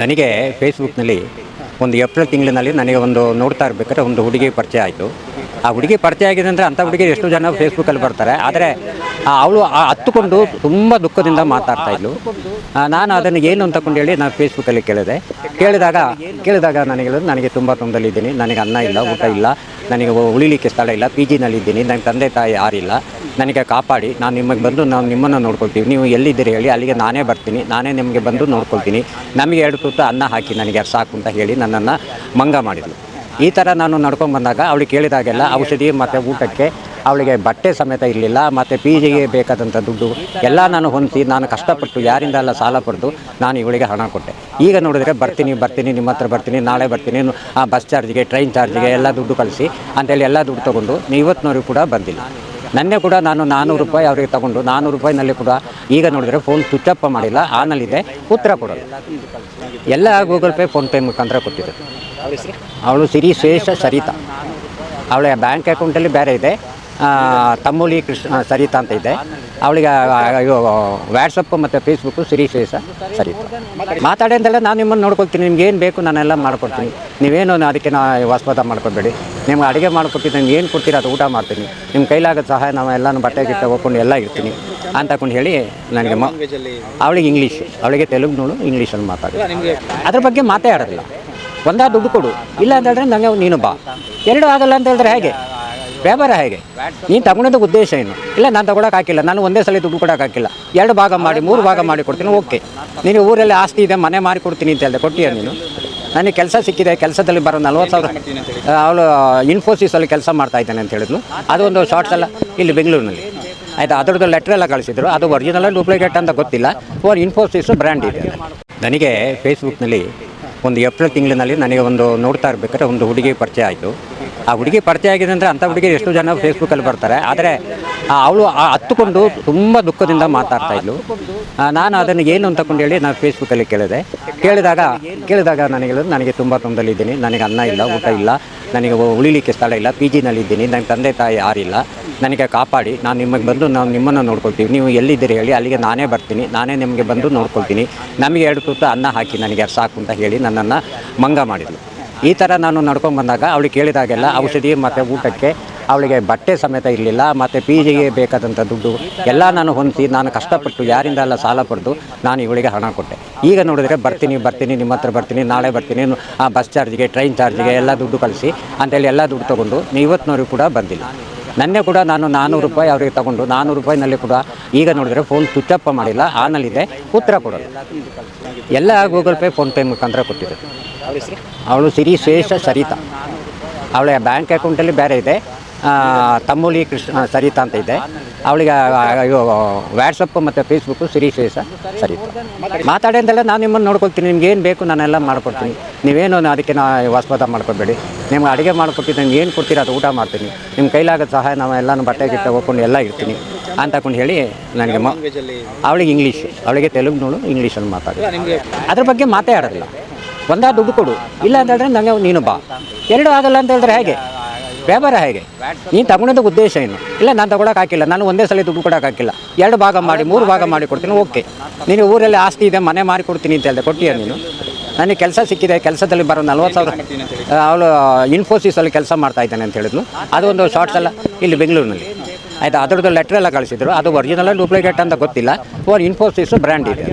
ನನಗೆ ಫೇಸ್ಬುಕ್ನಲ್ಲಿ ಒಂದು ಏಪ್ರಿಲ್ ತಿಂಗಳಿನಲ್ಲಿ ನನಗೆ ಒಂದು ನೋಡ್ತಾ ಇರಬೇಕಾದ್ರೆ ಒಂದು ಹುಡುಗಿ ಪರಿಚಯ ಆಯಿತು. ಆ ಹುಡುಗಿ ಪರಿಚಯ ಆಗಿದೆ ಅಂದರೆ ಅಂಥ ಹುಡುಗಿ ಎಷ್ಟು ಜನ ಫೇಸ್ಬುಕ್ಕಲ್ಲಿ ಬರ್ತಾರೆ. ಆದರೆ ಅವಳು ಹತ್ತುಕೊಂಡು ತುಂಬ ದುಃಖದಿಂದ ಮಾತಾಡ್ತಾ ಇದ್ಲು. ನಾನು ಅದನ್ನು ಏನು ಅಂತಕೊಂಡು ಹೇಳಿ ನಾನು ಫೇಸ್ಬುಕ್ಕಲ್ಲಿ ಕೇಳಿದೆ. ಕೇಳಿದಾಗ ಕೇಳಿದಾಗ ನನಗೆ ಹೇಳಿದ್ರು, ನನಗೆ ತುಂಬ ತೊಂದರೆಲಿದ್ದೀನಿ ನನಗೆ ಅನ್ನ ಇಲ್ಲ ಊಟ ಇಲ್ಲ. ನನಗೆ ಉಳಿಲಿಕ್ಕೆ ಸ್ಥಳ ಇಲ್ಲ. ಪಿ ಜಿನಲ್ಲಿದ್ದೀನಿ ನನ್ನ ತಂದೆ ತಾಯಿ ಯಾರಿಲ್ಲ ನನಗೆ ಕಾಪಾಡಿ. ನಾನು ನಿಮಗೆ ಬಂದು ನಾವು ನಿಮ್ಮನ್ನು ನೋಡ್ಕೊಳ್ತೀವಿ. ನೀವು ಎಲ್ಲಿದ್ದೀರಿ ಹೇಳಿ. ಅಲ್ಲಿಗೆ ನಾನೇ ಬರ್ತೀನಿ. ನಾನೇ ನಿಮಗೆ ಬಂದು ನೋಡ್ಕೊಳ್ತೀನಿ. ನಮಗೆ ಎರಡು ತುತ್ತು ಅನ್ನ ಹಾಕಿ ನನಗೆ ಸಾಕು ಅಂತ ಹೇಳಿ ನನ್ನನ್ನು ಮಂಗ ಮಾಡಿದ್ಲು. ಈ ಥರ ನಾನು ನಡ್ಕೊಂಡು ಬಂದಾಗ ಅವಳಿಗೆ ಕೇಳಿದಾಗೆಲ್ಲ ಔಷಧಿ ಮತ್ತು ಊಟಕ್ಕೆ ಅವಳಿಗೆ ಬಟ್ಟೆ ಸಮೇತ ಇರಲಿಲ್ಲ, ಮತ್ತು ಪಿ ಜಿಗೆ ಬೇಕಾದಂಥ ದುಡ್ಡು ಎಲ್ಲ ನಾನು ಹೊಂದಿಸಿ ನಾನು ಕಷ್ಟಪಟ್ಟು ಯಾರಿಂದ ಎಲ್ಲ ಸಾಲ ಪಡೆದು ನಾನು ಇವಳಿಗೆ ಹಣ ಕೊಟ್ಟೆ. ಈಗ ನೋಡಿದರೆ ಬರ್ತೀನಿ ಬರ್ತೀನಿ, ನಿಮ್ಮ ಹತ್ರ ಬರ್ತೀನಿ, ನಾಳೆ ಬರ್ತೀನಿ ಆ ಬಸ್ ಚಾರ್ಜಿಗೆ ಟ್ರೈನ್ ಚಾರ್ಜಿಗೆ ಎಲ್ಲ ದುಡ್ಡು ಕಳಿಸಿ ಅಂತೇಳಿ ಎಲ್ಲ ದುಡ್ಡು ತೊಗೊಂಡು ಇವತ್ತಿನವರೆಗೂ ಕೂಡ ಬಂದಿಲ್ಲ. ನನ್ನೆ ಕೂಡ ನಾನು ನಾನ್ನೂರು ರೂಪಾಯಿ ಅವರಿಗೆ ತಗೊಂಡು ನಾನ್ನೂರು ರೂಪಾಯಿನಲ್ಲಿ ಕೂಡ ಈಗ ನೋಡಿದ್ರೆ ಫೋನ್ ಸ್ವಿಚ್ ಅಪ್ ಮಾಡಿಲ್ಲ ಆನಲ್ಲಿದೆ ಉತ್ತರ ಕೊಡೋದು. ಎಲ್ಲ ಗೂಗಲ್ ಪೇ ಫೋನ್ಪೇ ಮುಖಾಂತರ ಕೊಟ್ಟಿದ್ದರು ಅವಳು ಸಿರಿ ಶೇಷ ಸರಿತಾ. ಅವಳ ಬ್ಯಾಂಕ್ ಅಕೌಂಟಲ್ಲಿ ಬೇರೆ ಇದೆ. ತಮ್ಮೂಲಿ ಕೃಷ್ಣ ಸರಿತಾ ಅಂತ ಇದೆ ಅವಳಿಗೆ ವ್ಯಾಟ್ಸಪ್ಪು ವ್ಯಾಟ್ಸಪ್ ಮತ್ತು ಫೇಸ್ಬುಕ್ಕು ಸಿರಿ. ಶೇಷ ಸರಿತ. ಮಾತಾಡಿ ಅಂತೆಲ್ಲ ನಾನು ನಿಮ್ಮನ್ನು ನೋಡ್ಕೊಳ್ತೀನಿ. ನಿಮ್ಗೆ ಏನು ಬೇಕು ನಾನೆಲ್ಲ ಮಾಡ್ಕೊಡ್ತೀನಿ. ನೀವೇನು ಅದಕ್ಕೆ ನಾ, ವಾಸ್ಪದ ಮಾಡ್ಕೊಬೇಡಿ ನಿಮ್ಗೆ ಅಡುಗೆ ಮಾಡ್ಕೊಡ್ತೀನಿ ನಿಮ್ಗೆ ಏನು ಕೊಡ್ತೀರ ಅದು ಊಟ ಮಾಡ್ತೀನಿ. ನಿಮ್ಮ ಕೈಲಾಗದ ಸಹಾಯ ನಾವು ಎಲ್ಲನೂ ಬಟ್ಟೆ, ಗಿಟ್ಟೆ ಹೋಗ್ಕೊಂಡು ಎಲ್ಲ ಇರ್ತೀನಿ ಅಂತಕೊಂಡು ಹೇಳಿ ನನಗೆ ಮ, ಅವಳಿಗೆ ಇಂಗ್ಲೀಷ್ ಅವಳಿಗೆ ತೆಲುಗುನೋಳು ಇಂಗ್ಲೀಷಲ್ಲಿ ಮಾತಾಡಿ. ಅದ್ರ ಬಗ್ಗೆ ಮಾತೇ ಆಡೋದಿಲ್ಲ ಒಂದಾ ದುಡ್ಡು ಕೊಡು. ಇಲ್ಲ ಅಂತ ಹೇಳಿದ್ರೆ ನನಗೆ ನೀನು ಬಾ. ಎರಡು ಆಗಲ್ಲ ಅಂತ ಹೇಳಿದ್ರೆ ಹೇಗೆ? ವ್ಯಾಪಾರ ಹೇಗೆ? ನೀನು ತಗೊಂಡಿದ್ದ ಉದ್ದೇಶ ಏನು? ಇಲ್ಲ, ನಾನು ತಗೊಳಕ್ಕೆ ಹಾಕಿಲ್ಲ. ನಾನು ಒಂದೇ ಸಲ ದುಡ್ಡು ಕೊಡೋಕೆ ಹಾಕಿಲ್ಲ. ಎರಡು ಭಾಗ ಮಾಡಿ, ಮೂರು ಭಾಗ ಮಾಡಿ ಕೊಡ್ತೀನಿ, ಓಕೆ. ನೀನು ಊರಲ್ಲಿ ಆಸ್ತಿ ಇದೆ, ಮನೆ ಮಾರಿ ಕೊಡ್ತೀನಿ ಅಂತ ಹೇಳಿದೆ, ಕೊಟ್ಟಿಯ ನೀನು? ನನಗೆ ಕೆಲಸ ಸಿಕ್ಕಿದೆ, ಕೆಲಸದಲ್ಲಿ ಬರೋ ನಲ್ವತ್ತು ಸಾವಿರ ಅವಳು ಇನ್ಫೋಸಿಸಲ್ಲಿ ಕೆಲಸ ಮಾಡ್ತಾ ಇದ್ದಾನೆ ಅಂತ ಹೇಳಿದ್ಲು. ಅದು ಒಂದು ಶಾರ್ಟ್ಸ್ ಎಲ್ಲ ಇಲ್ಲಿ ಬೆಂಗಳೂರಿನಲ್ಲಿ. ಆಯಿತಾ? ಅದರದ್ದು ಲೆಟ್ರ್ ಎಲ್ಲ ಕಳಿಸಿದ್ರು. ಅದು ಒರಿಜಿನಲ್ ಡೂಪ್ಲಿಕೇಟ್ ಅಂತ ಗೊತ್ತಿಲ್ಲ. ಫೋರ್ ಇನ್ಫೋಸಿಸ್ ಬ್ರ್ಯಾಂಡ್ ಇದೆ ನನಗೆ ಫೇಸ್ಬುಕ್ನಲ್ಲಿ ಒಂದು ಏಪ್ರಿಲ್ ತಿಂಗಳಿನಲ್ಲಿ ನನಗೆ ಒಂದು ನೋಡ್ತಾ ಇರಬೇಕಾದ್ರೆ ಒಂದು ಹುಡುಗಿ ಪರಿಚಯ ಆಯಿತು. ಆ ಹುಡುಗಿ ಪರಿಚಯ ಆಗಿದೆ ಅಂದರೆ ಅಂಥ ಹುಡುಗಿ ಎಷ್ಟು ಜನ ಫೇಸ್ಬುಕ್ಕಲ್ಲಿ ಬರ್ತಾರೆ. ಆದರೆ ಅವಳು ಹತ್ತುಕೊಂಡು ತುಂಬ ದುಃಖದಿಂದ ಮಾತಾಡ್ತಾ ಇದ್ಲು. ನಾನು ಅದನ್ನು ಏನು ಅಂತಕೊಂಡು ಹೇಳಿ ನಾನು ಫೇಸ್ಬುಕ್ಕಲ್ಲಿ ಕೇಳಿದೆ. ಕೇಳಿದಾಗ ಕೇಳಿದಾಗ ನನಗೆ ಹೇಳಿದ್ರು, ನನಗೆ ತುಂಬ ತೊಂದರೆಲಿದ್ದೀನಿ. ನನಗೆ ಅನ್ನ ಇಲ್ಲ ಊಟ ಇಲ್ಲ. ನನಗೆ ಉಳಿಲಿಕ್ಕೆ ಸ್ಥಳ ಇಲ್ಲ. ಪಿ ಜಿನಲ್ಲಿದ್ದೀನಿ. ನನ್ನ ತಂದೆ ತಾಯಿ ಯಾರಿಲ್ಲ. ನನಗೆ ಕಾಪಾಡಿ. ನಾನು ನಿಮಗೆ ಬಂದು ನಾವು ನಿಮ್ಮನ್ನು ನೋಡ್ಕೊಳ್ತೀವಿ. ನೀವು ಎಲ್ಲಿದ್ದೀರಿ ಹೇಳಿ ಅಲ್ಲಿಗೆ ನಾನೇ ಬರ್ತೀನಿ. ನಾನೇ ನಿಮಗೆ ಬಂದು ನೋಡ್ಕೊಳ್ತೀನಿ. ನಮಗೆ ಎರಡು ತುತ್ತು ಅನ್ನ ಹಾಕಿ ನನಗೆ ಸಾಕು ಅಂತ ಹೇಳಿ ನನ್ನನ್ನು ಮಂಗ ಮಾಡಿದ್ಲು. ಈ ಥರ ನಾನು ನಡ್ಕೊಂಡು ಬಂದಾಗ ಅವಳಿಗೆ ಕೇಳಿದಾಗೆಲ್ಲ ಔಷಧಿ ಮತ್ತು ಊಟಕ್ಕೆ ಅವಳಿಗೆ ಬಟ್ಟೆ ಸಮೇತ ಇರಲಿಲ್ಲ, ಮತ್ತು ಪಿ ಜಿಗೆ ಬೇಕಾದಂಥ ದುಡ್ಡು ಎಲ್ಲ ನಾನು ಹೊಂದಿಸಿ ನಾನು ಕಷ್ಟಪಟ್ಟು ಯಾರಿಂದ ಎಲ್ಲ ಸಾಲ ಪಡೆದು ನಾನು ಇವಳಿಗೆ ಹಣ ಕೊಟ್ಟೆ. ಈಗ ನೋಡಿದ್ರೆ ಬರ್ತೀನಿ ಬರ್ತೀನಿ, ನಿಮ್ಮ ಹತ್ರ ಬರ್ತೀನಿ, ನಾಳೆ ಬರ್ತೀನಿ, ಆ ಬಸ್ ಚಾರ್ಜಿಗೆ ಟ್ರೈನ್ ಚಾರ್ಜಿಗೆ ಎಲ್ಲ ದುಡ್ಡು ಕಳಿಸಿ ಅಂತೇಳಿ ಎಲ್ಲ ದುಡ್ಡು ತೊಗೊಂಡು ಇವತ್ತಿನವರೆಗೂ ಕೂಡ ಬಂದಿಲ್ಲ. ನನ್ನೆ ಕೂಡ ನಾನು ನಾನ್ನೂರು ರೂಪಾಯಿ ಅವರಿಗೆ ತಗೊಂಡು ನಾನ್ನೂರು ರೂಪಾಯಿನಲ್ಲಿ ಕೂಡ ಈಗ ನೋಡಿದ್ರೆ ಫೋನ್ ಸ್ವಿಚ್ ಅಪ್ ಮಾಡಿಲ್ಲ ಆನಲ್ಲಿದೆ ಉತ್ತರ ಕೊಡೋದು. ಎಲ್ಲ ಗೂಗಲ್ ಪೇ ಫೋನ್ಪೇ ಮುಖಾಂತರ ಕೊಟ್ಟಿದೆ ಅವಳು ಸಿರಿ ಶೇಷ ಸರಿತಾ. ಅವಳ ಬ್ಯಾಂಕ್ ಅಕೌಂಟಲ್ಲಿ ಬೇರೆ ಇದೆ. ತಮ್ಮೂಲಿ ಕೃಷ್ಣ, ಸರಿತಾ ಅಂತ ಇದೆ. ಅವಳಿಗೆ ವ್ಯಾಟ್ಸಪ್ ಮತ್ತು ಫೇಸ್ಬುಕ್ಕು ಸಿರಿ ಶೇಷ ಸರಿ. ಮಾತಾಡಿ ಅಂತೆಲ್ಲ ನಾನು ನಿಮ್ಮನ್ನು ನೋಡ್ಕೊಳ್ತೀನಿ, ನಿಮ್ಗೆ ಏನು ಬೇಕು ನಾನೆಲ್ಲ ಮಾಡ್ಕೊಡ್ತೀನಿ. ನೀವೇನು ಅದಕ್ಕೆ ನಾ ವಾಸ್ಪದ ಮಾಡ್ಕೊಬೇಡಿ. ನಿಮ್ಗೆ ಅಡುಗೆ ಮಾಡ್ಕೊಟ್ಟಿದ್ದು ನಿಮ್ಗೆ ಏನು ಕೊಡ್ತೀರ ಅದು ಊಟ ಮಾಡ್ತೀನಿ. ನಿಮ್ಮ ಕೈಲಾಗದ ಸಹಾಯ ನಾವು ಎಲ್ಲನೂ ಬಟ್ಟೆ ಗಿಟ್ಟೆ ಹೋಗ್ಕೊಂಡು ಎಲ್ಲ ಇರ್ತೀನಿ ಅಂತಕೊಂಡು ಹೇಳಿ ನನಗೆ ಅವಳಿಗೆ ಇಂಗ್ಲೀಷ್ ಅವಳಿಗೆ ತೆಲುಗುನೋಳು ಇಂಗ್ಲೀಷಲ್ಲಿ ಮಾತಾಡಿ. ಅದ್ರ ಬಗ್ಗೆ ಮಾತೇ ಆಡೋದಿಲ್ಲ ಒಂದಾ ದುಡ್ಡು ಕೊಡು. ಇಲ್ಲ ಅಂತ ಹೇಳಿದ್ರೆ ನನಗೆ ನೀನು ಬಾ. ಎರಡು ಆಗಲ್ಲ ಅಂತ ಹೇಳಿದ್ರೆ ಹೇಗೆ? ವ್ಯಾಪಾರ ಹೇಗೆ? ನೀನು ತಗೊಂಡೋದಕ್ಕೆ ಉದ್ದೇಶ ಏನು? ಇಲ್ಲ, ನಾನು ತಗೊಳಕ್ಕೆ ಹಾಕಿಲ್ಲ. ನಾನು ಒಂದೇ ಸಲ ದುಡ್ಡು ಕೊಡೋಕೆ ಹಾಕಿಲ್ಲ. ಎರಡು ಭಾಗ ಮಾಡಿ, ಮೂರು ಭಾಗ ಮಾಡಿ ಕೊಡ್ತೀನಿ, ಓಕೆ. ನೀನು ಊರಲ್ಲಿ ಆಸ್ತಿ ಇದೆ, ಮನೆ ಮಾಡಿ ಕೊಡ್ತೀನಿ ಅಂತ ಹೇಳಿದೆ. ಕೊಟ್ಟಿಯ ನೀನು? ನನಗೆ ಕೆಲಸ ಸಿಕ್ಕಿದೆ, ಕೆಲಸದಲ್ಲಿ ಬರೋ ನಲ್ವತ್ತು ಸಾವಿರ. ಅವಳು ಇನ್ಫೋಸಿಸಲ್ಲಿ ಕೆಲಸ ಮಾಡ್ತಾ ಇದ್ದಾನೆ ಅಂತ ಹೇಳಿದ್ಲು. ಅದು ಒಂದು ಶಾರ್ಟ್ಸ್ ಎಲ್ಲ ಇಲ್ಲಿ ಬೆಂಗಳೂರಿನಲ್ಲಿ. ಆಯಿತಾ? ಅದರದ್ದು ಲೆಟ್ರೆಲ್ಲ ಕಳಿಸಿದ್ರು. ಅದು ಒರಿಜಿನಲ್ ಡೂಪ್ಲಿಕೇಟ್ ಅಂತ ಗೊತ್ತಿಲ್ಲ. ಇನ್ಫೋಸಿಸ್ ಬ್ರ್ಯಾಂಡ್ ಇದೆ